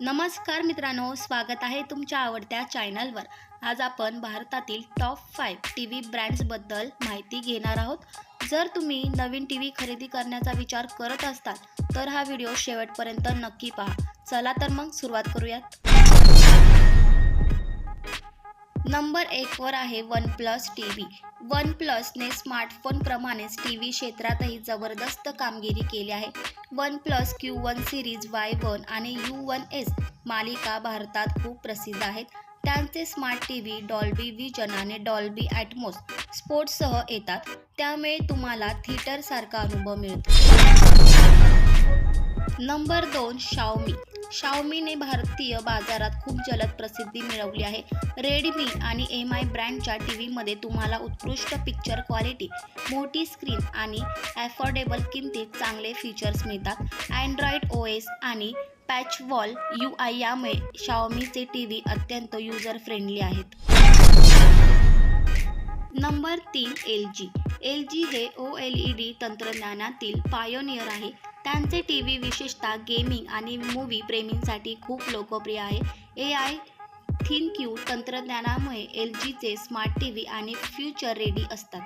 नमस्कार मित्रांनो स्वागत आहे तुमच्या आवडत्या चॅनलवर. आज आपण भारतातील टॉप फाईव्ह टी व्ही ब्रँड्सबद्दल माहिती घेणार आहोत. जर तुम्ही नवीन टी व्ही खरेदी करण्याचा विचार करत असताल तर हा व्हिडिओ शेवटपर्यंत नक्की पहा. चला तर मग सुरुवात करूयात. नंबर एकवर आहे one plus T V one प्लसने स्मार्टफोनप्रमाणेच टी व्ही क्षेत्रातही जबरदस्त कामगिरी केली आहे. One plus Q one series Y one आणि यू वन एस मालिका भारतात खूप प्रसिद्ध आहेत. त्यांचे smart T V Dolby vision आणि डॉल्बी ॲटमोस स्पोर्ट्ससह येतात. त्यामुळे तुम्हाला थिएटरसारखा अनुभव मिळतो. नंबर दोन शाओमी. शाओमीने भारतीय बाजारात खूप जलद प्रसिद्धी मिळवली आहे. रेडमी आणि एम आय ब्रँडच्या टी व्हीमध्ये तुम्हाला उत्कृष्ट पिक्चर क्वालिटी मोठी स्क्रीन आणि ॲफोर्डेबल किमतीत चांगले फीचर्स मिळतात. अँड्रॉइड ओ एस आणि पॅच वॉल यू आय यामुळे शाओमीचे टी व्ही अत्यंत युजर फ्रेंडली आहेत. नंबर तीन एल जी एल जी हे ओ एल ई डी तंत्रज्ञानातील पायोनियर आहे. त्यांचे टी व्ही विशेषतः गेमिंग आणि मूव्ही प्रेमींसाठी खूप लोकप्रिय आहे. ए आय थिन क्यू तंत्रज्ञानामुळे एल जीचे स्मार्ट टी व्ही आणि फ्युचर रेडी असतात.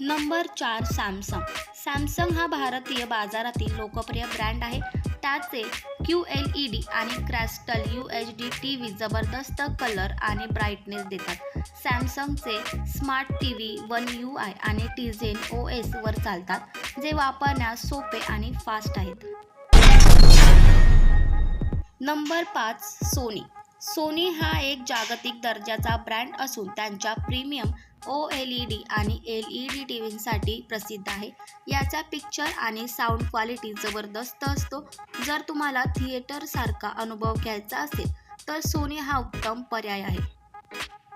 नंबर चार सॅमसंग. सॅमसंग हा भारतीय बाजारातील लोकप्रिय ब्रँड आहे. त्याचे क्यू एल ई डी आणि crystal U H D T V जबरदस्त कलर आणि ब्राईटनेस देतात. सॅमसंगचे smart T V one U I आणि टीझेन ओ एसवर चालतात जे वापरण्यास सोपे आणि फास्ट आहेत. नंबर पाच सोनी. सोनी हा एक जागतिक दर्जाचा ब्रँड असून त्यांच्या premium O L E D आणि एल ई डी टी व्हीसाठी प्रसिद्ध आहे. याचा पिक्चर आणि साऊंड क्वालिटी जबरदस्त असतो. जर तुम्हाला थिएटरसारखा अनुभव घ्यायचा असेल तर सोनी हा उत्तम पर्याय आहे.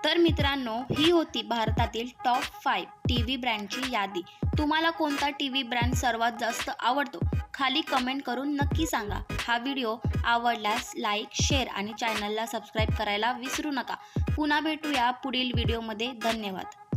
तर मित्रांनो ही होती भारतातील टॉप फाईव्ह टी व्ही ब्रँडची यादी. तुम्हाला कोणता टी व्ही ब्रँड सर्वात जास्त आवडतो? खाली कमेंट करून नक्की सांगा. हा व्हिडिओ आवडल्यास लाईक शेअर आणि चॅनलला सबस्क्राईब करायला विसरू नका. पुन्हा भेटूया पुढील व्हिडिओमध्ये धन्यवाद.